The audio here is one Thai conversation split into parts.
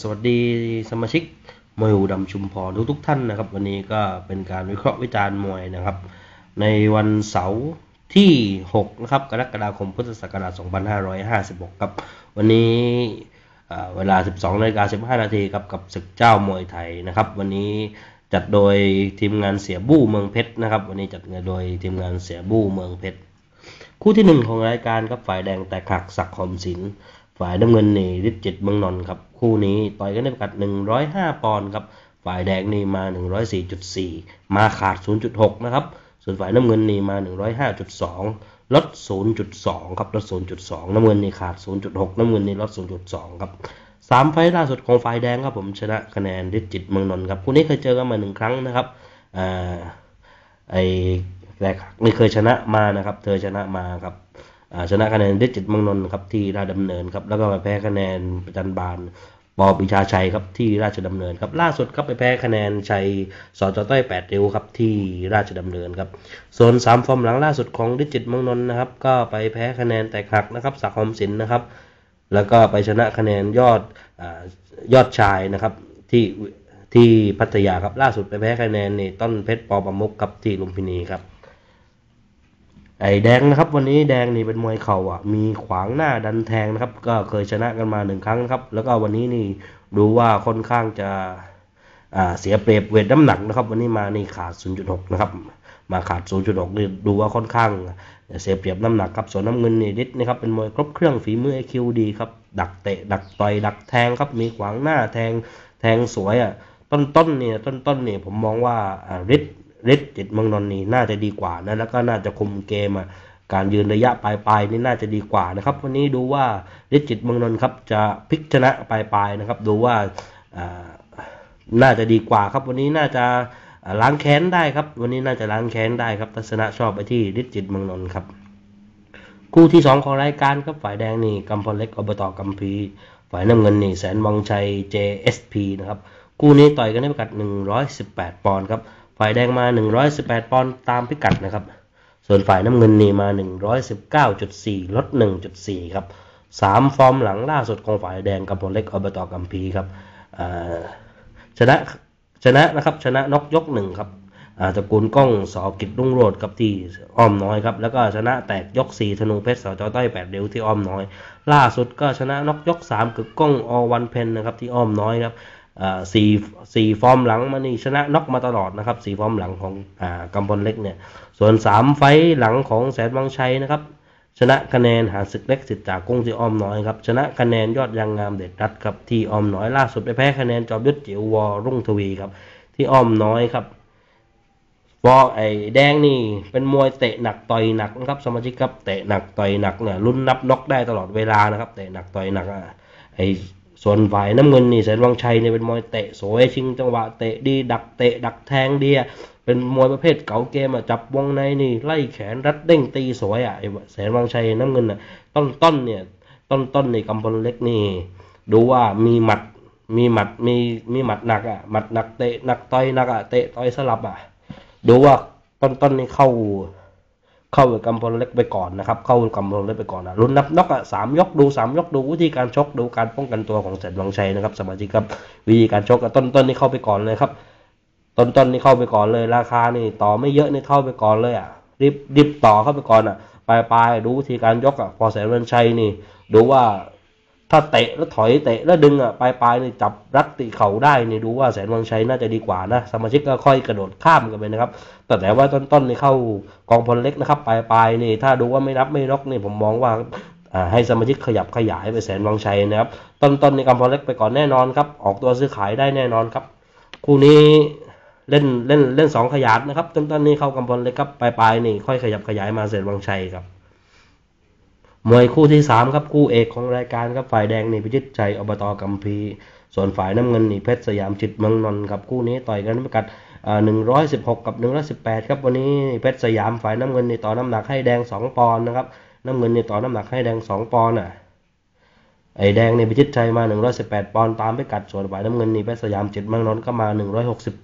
สวัสดีสมาชิกมวยหูดำชุมพรทุกทุกท่านนะครับ วันนี้ก็เป็นการวิเคราะห์วิจารณ์มวยนะครับ ในวันเสาร์ที่6นะครับกรกฎาคมพุทธศักราช2556ครับวันนี้อ่าเวลา 12นาฬิกา15นาทีครับกับศึกเจ้ามวยไทยนะครับ วันนี้จัดโดยทีมงานเสียบู้เมืองเพชรนะครับ วันนี้จัดโดยทีมงานเสียบู้เมืองเพชรคู่ที่หนึ่งของรายการครับฝ่ายแดงแตกหักศักดิ์คมศิล ฝ่ายน้ำเงินนี่ฤทธิ์จิตเมืองนนท์ครับ คู่นี้ต่อยกันในพิกัด 105 ปอนด์ครับ ฝ่ายแดงนี่มา 104.4 มาขาด 0.6 นะครับ ส่วนฝ่ายน้ำเงินนี่มา 105.2 ลด 0.2 ครับ ลด 0.2 น้ำเงินนี่ขาด 0.6 น้ำเงินนี่ลด 0.2 ครับสามไฟล์ล่าสุดของฝ่ายแดงครับผมชนะคะแนนฤทธิ์จิตเมืองนนท์ครับคู่นี้เคยเจอกันมาหนึ่งครั้งนะครับอ่าไอแรกนี่เคยชนะมานะครับ เธอชนะมาครับ ชนะคะแนนฤทธิ์จิตมืองนนท์ครับที่ราชดำเนินครับแล้วก็ไปแพ้คะแนนประจันบานปอปิชาชัยครับที่ราชดำเนินครับล่าสุดครับไปแพ้คะแนนชัยสจต้อยแปดริ้วครับที่ราชดำเนินครับส่วนสามฟอร์มหลังล่าสุดของฤทธิ์จิตมืองนนท์นะครับก็ไปแพ้คะแนนแตกหักนะครับสักหอมสินนะครับแล้วก็ไปชนะคะแนนยอดอยอดชายนะครับที่ที่พัทยาครับล่าสุดไปแพ้คะแนนนี่ต้นเพชรปอประมุกครับที่ลุมพินีครับ ไอ้แดงนะครับ วันนี้แดงนี่เป็นมวยเข่าอะ มีขวางหน้าดันแทงนะครับ ก็เคยชนะกันมาหนึ่งครั้งนะครับ แล้วก็วันนี้นี่ดูว่าค่อนข้างจะอ่าเสียเปรียบเวทน้ำหนักนะครับ วันนี้มานี่ขาด 0.6 นะครับ มาขาด 0.6นี่ดูว่าค่อนข้างเสียเปรียบน้ำหนักครับ ส่วนน้ำเงินนี่ดิษนะครับเป็นมวยครบเครื่องฝีมือ IQ ดีครับดักเตะดักต่อยดักแทงครับมีขวางหน้าแทงแทงสวยอะต้นต้นเนี่ยต้นต้นเนี่ยผมมองว่าฤทธิ์ ฤทธิ์จิตเมืองนนนี่น่าจะดีกว่านะแล้วก็น่าจะคุมเกมอะการยืนระยะปลายๆนี่น่าจะดีกว่านะครับ วันนี้ดูว่าฤทธิ์จิตเมืองนน์ครับจะพลิกชนะปลายๆนะครับ ดูว่าอ่าน่าจะดีกว่าครับ วันนี้น่าจะล้างแค้นได้ครับ วันนี้น่าจะล้างแค้นได้ครับทัศนะชอบไปที่ฤทธิ์จิตเมืองนน์ครับคู่ที่สองของรายการครับฝ่ายแดงนี่กำพลเล็กอบตกัมพีฝ่ายน้ำเงินนี่แสนวังชัย JSP นะครับ คู่นี้ต่อยกันในพิกัด 118 ปอนด์ครับ ฝ่ายแดงมา 118 ปอนด์ตามพิกัดนะครับ ส่วนฝ่ายน้ำเงินนี่มา 119.4 ลด 1.4 ครับสามฟอร์มหลังล่าสุดของฝ่ายแดงกำพลเล็กอบตกัมพีครับอ่าชนะชนะนะครับชนะนกยกหนึ่งครับอ่าตระกูลก้องสอกิจรุ่งโรจน์ครับที่อ้อมน้อยครับแล้วก็ชนะแตกยกสี่ธนูเพชรสจต้อยแปดเดียวที่อ้อมน้อย ล่าสุดก็ชนะนกยกสามคือก้องอวันเพนนะครับที่อ้อมน้อยครับ สี่สี่ฟอร์มหลังมานี่ชนะน็อกมาตลอดนะครับสี่ฟอร์มหลังของอ่ากำพลเล็กเนี่ยส่วนสามไฟหลังของแสนวังชัยนะครับชนะคะแนนหาศึกเล็กสิทธิ์จากกุ้งที่อ้อมน้อยครับชนะคะแนนยอดยางงามเด็ดรัดครับที่อ้อมน้อยล่าสุดไปแพ้คะแนนจอบยุทธจิ๋ววอรุ่งทวีครับที่อ้อมน้อยครับวอไอแดงนี่เป็นมวยเตะหนักต่อยหนักนะครับสมาชิกครับเตะหนักต่อยหนักเนี่ยลุ้นนับน็อกได้ตลอดเวลานะครับเตะหนักต่อยหนักอะไอ ส่วนฝ่ายน้ำเงินนี่แสนวังชัยเนี่ยเป็นมวยเตะสวยชิงจังหวะเตะดีดักเตะดักแทงดีอะเป็นมวยประเภทเก๋าเกมอะจับวงในนี่ไล่แขนรัดเด้งตีสวยอะไอ้แสนวังชัยน้ำเงินอะต้นต้นเนี่ยต้นต้นนี่กำพลเล็กนี่ดูว่ามีหมัดมีหมัดมีมีหมัดหนักอะหมัดหนักเตะหนักต่อยหนักอะเตะต่อยสลับอะดูว่าต้นต้นนี่เข้า เข้ากับกำพลเล็กไปก่อนนะครับ เข้ากำพลเล็กไปก่อนนะรุ่นนับนกอะสามยกดูสามยกดูวิธีการชกดูการป้องกันตัวของเสนวังชัยนะครับสมาชิกครับวิธีการชกอะต้นต้นนี่เข้าไปก่อนเลยครับต้นต้นนี่เข้าไปก่อนเลยราคานี่ต่อไม่เยอะนี่เข้าไปก่อนเลยอะรีบรีบต่อเข้าไปก่อนอะปลายปลายดูวิธีการยกอะพอเสนวังชัยนี่ดูว่า ถ้าเตะแล้วถอยเตะแล้วดึงอะปลายปลายนี่จับรัดติเข่าได้นี่ดูว่าแสนวังชัยน่าจะดีกว่านะสมาชิกก็ค่อยกระโดดข้ามกันไปนะครับแต่แต่ว่าต้นต้นนี่เข้ากองพลเล็กนะครับปลายปลายนี่ถ้าดูว่าไม่นับไม่นกนี่ผมมองว่าให้สมาชิกขยับขยายไปแสนวังชัยนะครับ ต้นต้นนี่กำพลเล็กไปก่อนแน่นอนครับ ออกตัวซื้อขายได้แน่นอนครับ คู่นี้เล่นเล่นเล่นสองขยันนะครับ ต้นต้นนี่เข้ากำพลเล็กครับปลายปลายนี่ค่อยขยับขยายมาแสนวังชัยครับ มวยคู่ที่สามครับคู่เอกของรายการครับฝ่ายแดงนี่พิจิตใจอบตกัมพี ส่วนฝ่ายน้ำเงินนี่เพชรสยามจิตเมืองนนท์ครับคู่นี้ต่อยกันพิกัดหนึ่งร้อยสิบหกกับหนึ่งร้อยสิบแปดครับวันนี้เพชรสยามฝ่ายน้ำเงินนี่ต่อน้ำหนักให้แดงสองปอนด์นะครับน้ำเงินนี่ต่อน้ำหนักให้แดงสองปอนด์อะไอแดงนี่พิจิตใจมาหนึ่งร้อยสิบแปดปอนด์ตามพิกัดส่วนฝ่ายน้ำเงินนี่เพชรสยามจิตเมืองนนท์ก็มาหนึ่งร้อยหกสิบ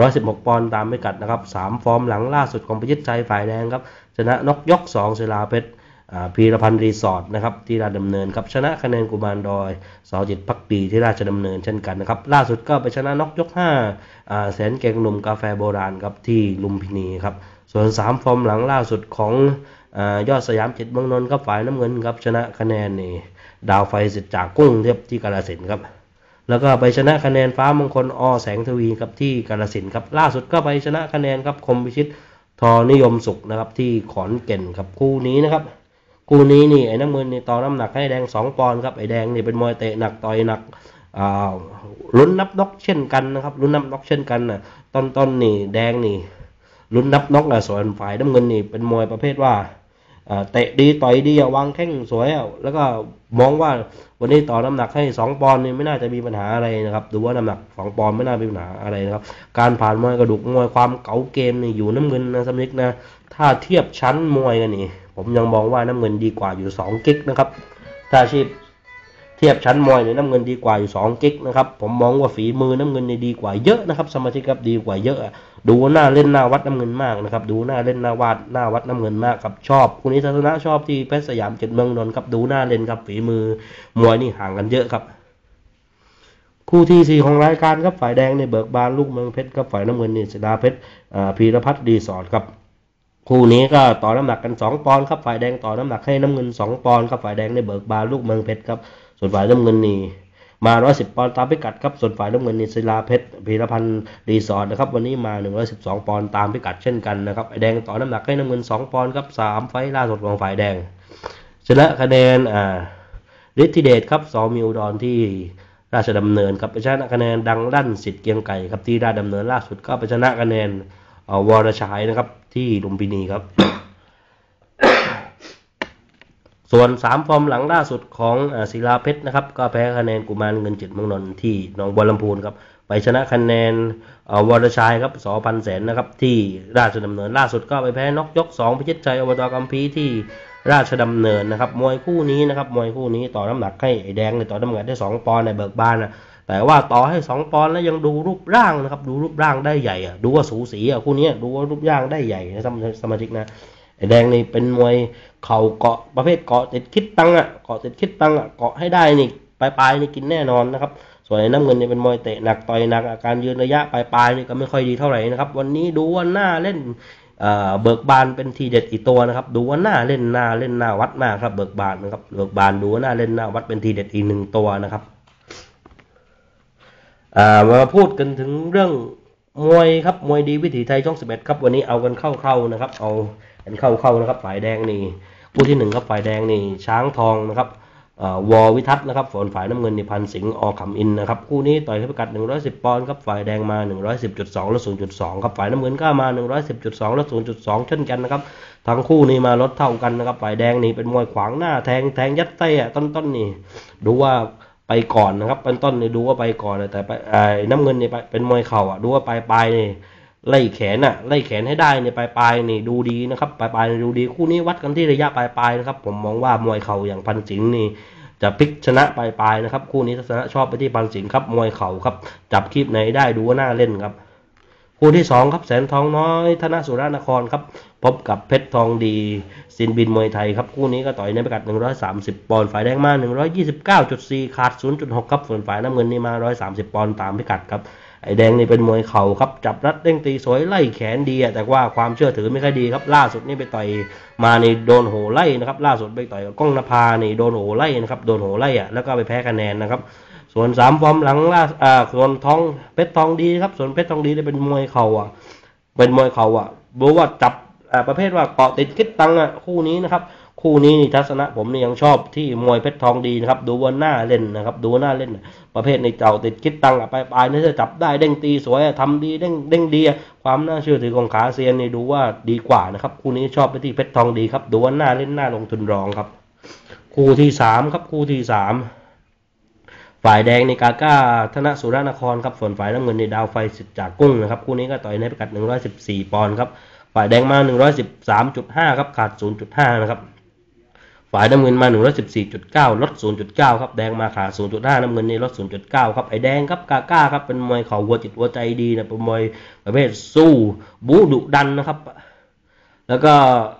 ร้อยสิบหกปอนด์ตามพิกัดนะครับสามฟอร์มหลังล่าสุดของพิจิตใจฝ่ายแดงครับ ชนะนกยกสองศิลาเพชร พีรพันธ์รีสอร์ทนะครับที่ราชดำเนินครับชนะคะแนนกุมารดอยสอจิตพักดีที่ราชดำเนินเช่นกันนะครับล่าสุดก็ไปชนะน็อกยก5แสนเก่งหนุ่มกาแฟโบราณครับที่ลุมพินีครับส่วน 3 ฟอร์มหลังล่าสุดของอยอดสยามจิตเมืองนนท์ครับฝ่ายน้ำเงินครับชนะคะแนนนี่ดาวไฟสิทธิ์จากกุ้งเทียบที่กาลสินครับแล้วก็ไปชนะคะแนนฟ้ามงคลอแสงทวีครับที่กาลสินครับล่าสุดก็ไปชนะคะแนนครับคมพิชิตทอนิยมสุขนะครับที่ขอนเก่นครับคู่นี้นะครับ คู่นี้นี่ไอ้น้ำเงินนี่ต่อน้ำหนักให้แดง2ปอนด์ครับไอ้แดงนี่เป็นมวยเตะหนักต่อยหนักลุ้นนับนกเช่นกันนะครับลุ้นนับนกเช่นกันนะต้นต้นนี่แดงนี่ลุ้นนับนกนะส่วนฝ่ายน้ำเงินนี่เป็นมวยประเภทว่าเตะดีต่อยดีวางแข้งสวยแล้วก็มองว่าวันนี้ต่อน้ำหนักให้ 2 ปอนด์นี่ไม่น่าจะมีปัญหาอะไรนะครับดูว่าน้ำหนัก 2 ปอนด์ไม่น่ามีปัญหาอะไรนะครับการผ่านมวยกระดูกมวยความเก๋าเกมนี่อยู่น้ำเงินนะสมิกนะถ้าเทียบชั้นมวยกันนี่ ผมยังมองว่าน้ำเงินดีกว่าอยู่2กิกนะครับ ถ้าชีพเทียบชั้นมวยเนี่ยน้ำเงินดีกว่าอยู่2กิกนะครับ ผมมองว่าฝีมือน้ำเงินนี่ดีกว่าเยอะนะครับ สมาชิกครับดีกว่าเยอะ ดูหน้าเล่นหน้าวัดน้ำเงินมากนะครับ ดูหน้าเล่นหน้าวาดหน้าวัดน้ำเงินมากครับ ชอบคุณนิทัศนะชอบที่เพชรสยามเจ็ดเมืองนนท์ครับ ดูหน้าเล่นครับฝีมือมวยนี่ห่างกันเยอะครับคู่ที่สี่ของรายการครับฝ่ายแดงในเบิกบานลูกเมืองเพชรครับฝ่ายน้ำเงินนี่สดาเพชรพีรพัฒน์ดีสอดครับ คู่นี้ก็ต่อน้ำหนักกัน 2 ปอนด์ครับฝ่ายแดงต่อน้ำหนักให้น้ำเงิน 2 ปอนด์ครับฝ่ายแดงในเบิกบานลูกเมืองเพชรครับส่วนฝ่ายน้ำเงินนี่มา110ปอนด์ตามพิกัดครับส่วนฝ่ายน้ำเงินนิศิลาเพชรพีรพันธ์รีสอร์ทนะครับวันนี้มา 112 ปอนด์ตามพิกัดเช่นกันนะครับแดงต่อน้ำหนักให้น้ำเงิน 2 ปอนด์ครับ3ไฟล่าสุดของฝ่ายแดง ชนะคะแนนอ่าฤทธิเดชครับสอมิวดอนที่ราชดำเนินครับไปชนะคะแนนดังลั่นสิทธิ์เกียงไก่ครับที่ราชดำเนินล่าสุดก็ไปชนะคะแนน วรชัยนะครับ ที่ลุมพินีครับ ส่วนสามฟอร์มหลังล่าสุดของศิลาเพชรนะครับ ก็แพ้คะแนนกุมารเงินจิตเมืองนนท์ที่หนองบัวลำพูนครับไปชนะคะแนนวรชัยครับสอพันแสนนะครับ ที่ราชดำเนินล่าสุดก็ไปแพ้นกยกสองพิชิตใจอบตกัมพีที่ราชดำเนินนะครับ มวยคู่นี้นะครับ มวยคู่นี้ต่อน้ำหนักให้ไอ้แดงในต่อน้ำหนักได้สองปอนด์ในเบิกบานนะ แต่ว่าต่อให้สองปอนแล้วยังดูรูปร่างนะครับ ดูรูปร่างได้ใหญ่อะดูว่าสูสีอะคู่นี้ดูว่ารูปร่างได้ใหญ่นะสมาชิกนะไอแดงนี่เป็นมวยเข่าเกาะประเภทเกาะติดคิดตังอะเกาะติดคิดตังอะเกาะให้ได้นี่ปลายปลายนี่กินแน่นอนนะครับ ส่วนน้ำเงินเนี่ยเป็นมวยเตะหนักต่อยหนักอาการยืนระยะปลายปลายนี่ก็ไม่ค่อยดีเท่าไหร่นะครับ วันนี้ดูว่าหน้าเล่นเบิกบานเป็นทีเด็ดอีกตัวนะครับ ดูว่าหน้าเล่นหน้าเล่นหน้าวัดมากครับเบิกบานนะครับเบิกบานดูว่าหน้าเล่นหน้าวัดเป็นทีเด็ดอีกหนึ่งตัวนะครับ มาพูดกันถึงเรื่องมวยครับมวยดีวิถีไทยช่องสิบเอ็ดครับวันนี้เอากันเข้าๆนะครับ เอากันเข้าๆนะครับฝ่ายแดงนี่คู่ที่หนึ่งครับฝ่ายแดงนี่ช้างทองนะครับวอวิทัศน์นะครับส่วนฝ่ายน้ำเงินนี่พันสิงห์อขำอินนะครับคู่นี้ต่อยพิกัด 110 ปอนด์ครับฝ่ายแดงมา 110.2 และ 0.2 ครับฝ่ายน้ำเงินก็มา 110.2 และ 0.2 เช่นกันนะครับทั้งคู่นี้มาลดเท่ากันนะครับฝ่ายแดงนี่เป็นมวยขวางหน้าแทงแทงยัดไส้อะต้นๆนี่ดูว่า ไปก่อนนะครับเป็นต้นเนี่ยดูว่าไปก่อนแต่ไอ้น้ำเงินเนี่ยเป็นมวยเข่าอะดูว่าปลายปลายนี่ไล่แขนอะไล่แขนให้ได้เนี่ยปลายปลายนี่ดูดีนะครับปลายปลายดูดีคู่นี้วัดกันที่ระยะปลายปลายนะครับ ผมมองว่ามวยเข่าอย่างพันสิงห์นี่จะพลิกชนะปลายปลายนะครับ คู่นี้ทัศนะชอบไปที่พันสิงห์ครับมวยเข่าครับ จับคลิปไหนได้ดูว่าน่าเล่นครับ คู่ที่สองครับแสนทองน้อย ธนสุรานครครับ พบกับเพชรทองดีสินบินมวยไทยครับ คู่นี้ก็ต่อยในพิกัด 130 ปอนด์ฝ่ายแดงมา 129.4 ขาด 0.6 ครับส่วนฝ่ายน้ำเงินนี่มา 130 ปอนด์ตามพิกัดครับ ไอ้แดงนี่เป็นมวยเข่าครับ จับรัดเด้งตีสวยไล่แขนดีแต่ว่าความเชื่อถือไม่ค่อยดีครับ ล่าสุดนี่ไปต่อยมาในโดนโหไล่นะครับ ล่าสุดไปต่อยกับก้องนภานี่โดนโหไล่นะครับ โดนโหไล่อะแล้วก็ไปแพ้คะแนนนะครับ ส่วนสามฟอร์มหลังล่าอ่าส่วนทองเพชรทองดีครับ ส่วนเพชรทองดีนี่เป็นมวยเข่าอะ เป็นมวยเข่าอะบอกว่าจับประเภทว่าเกาะติดคิดตังอะคู่นี้นะครับ คู่นี้ทัศนะผมนี่ยังชอบที่มวยเพชรทองดีนะครับ ดูว่าหน้าเล่นนะครับ ดูหน้าเล่น ประเภทในเจ้าติดคิดตังอะปลายนี่จะจับได้เด้งตีสวยทำดีเด้งเด้งดี ความน่าเชื่อถือของขาเซียนนี่ดูว่าดีกว่านะครับ คู่นี้ชอบไปที่เพชรทองดีครับดูว่าหน้าเล่นหน้าลงทุนรองครับ คู่ที่สามครับคู่ที่สามฝ่ายแดงในกาก้าธนสุรานครครับส่วนฝ่ายน้ำเงินในดาวไฟสิทธิ์จากกุ้งนะครับคู่นี้ก็ต่อยในพิกัด 114 ปอนด์ครับฝ่ายแดงมา 113.5 ครับขาด 0.5 นะครับ ฝ่ายน้ำเงินมา 114.9 ลด 0.9 ครับ แดงมาขาด0.5 น้ำเงินนี่ลด 0.9 ครับ ไอแดงครับกาก้าครับ เป็นมวยเข่าหัวจิตหัวใจดีนะ เป็นมวยประเภทสู้บูดุดันนะครับ แล้วก็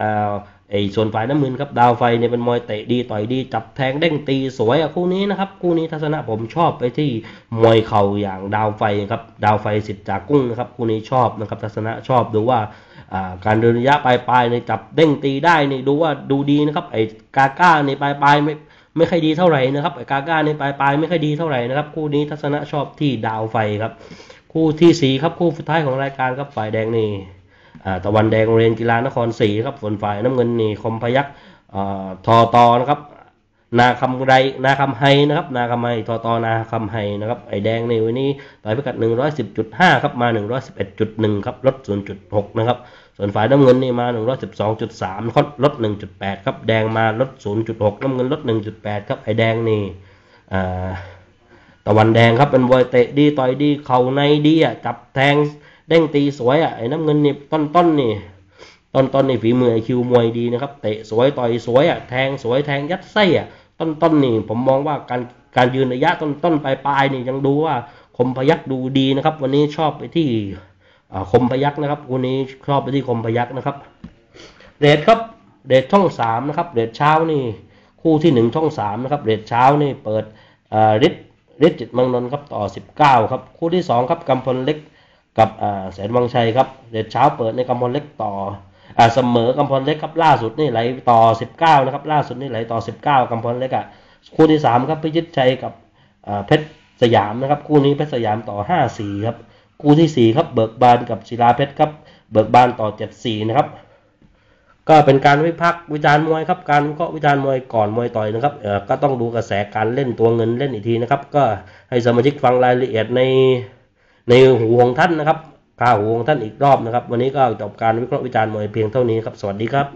อ่า ไอ้ส่วนฝ่ายน้ำมือครับดาวไฟเนี่ยเป็นมวยเตะดีต่อยดีจับแทงเด้งตีสวยอะคู่นี้นะครับคู่นี้ทัศนะผมชอบไปที่มวยเข่าอย่างดาวไฟครับดาวไฟสิทธิ์จากกุ้งนะครับคู่นี้ชอบนะครับทัศนะชอบดูว่าการเดินระยะปลายปลายในจับเด้งตีได้นี่ดูว่าดูดีนะครับไอ้กาก้าในปลายปลายไม่ไม่ค่อยดีเท่าไหร่นะครับไอ้กาก้าในปลายปลายไม่ค่อยดีเท่าไหร่นะครับคู่นี้ทัศนะชอบที่ดาวไฟครับคู่ที่สี่ครับคู่สุดท้ายของรายการครับฝ่ายแดงนี่ ตะวันแดงโรงเรียนกีฬานครศรีครับส่วนฝ่ายน้ำเงินนี่คมพยักทอตอนะครับ นาคำไรนาคำไฮนะครับ นาคำไฮทอตอนาคำไฮนะครับไอแดงในวันนี้ต่อยพิกัด 110.5 ครับมา 111.1 ครับลด 0.6 นะครับ ส่วนฝ่ายน้ำเงินนี่มา 112.3ลด 1.8 ครับแดงมาลด 0.6 น้ำเงินลด 1.8 ครับไอแดงนี่ตะวันแดงครับเป็นบอยเตะดีต่อยดีเข่าในดีอะจับแทง เด้งตีสวยอะไอ้น้ำเงินนี่ต้นต้นนี่ต้นต้นนี่ฝีมือไอคิวมวยดีนะครับเตะสวยต่อยสวยอะแทงสวยแทงยัดไส้อะต้นต้นนี่ผมมองว่าการการยืนระยะต้นต้นปลายปลายนี่ยังดูว่าคมพยักดูดีนะครับ วันนี้ชอบไปที่คมพยักนะครับวันนี้ชอบไปที่คมพยักนะครับเดทครับเดทช่องสามนะครับเดทเช้านี่คู่ที่หนึ่งช่องสามนะครับเดทเช้านี่เปิดฤทธิ์ฤทธิ์จิตมืองนน์ครับต่อสิบเก้าครับคู่ที่สองครับกำพลเล็ก กับแสนวังชัยครับเดชเช้าเปิดในกำพลเล็กต่ออเสมอกำพลเล็กครับล่าสุดนี่ไหลต่อ 19 นะครับ ล่าสุดนี่ไหลต่อ 19กำพลเล็กอะคู่ที่ 3 ครับพิจิตชัยกับเพชรสยามนะครับ คู่นี้เพชรสยามต่อ 5-4 ครับ คู่ที่ 4 ครับเบิกบานกับศิลาเพชรครับเบิกบานต่อ 7-4 นะครับ ก็เป็นการวิพักษ์วิจารณ์มวยครับการก็วิจารณ์มวยก่อนมวยต่อยนะครับเออก็ต้องดูกระแสการเล่นตัวเงินเล่นอีกทีนะครับ ก็ให้สมาชิกฟังรายละเอียดใน ในหูของท่านนะครับคาหูของท่านอีกรอบนะครับ วันนี้ก็จบการวิเคราะห์วิจารณ์มวยเพียงเท่านี้ครับ สวัสดีครับ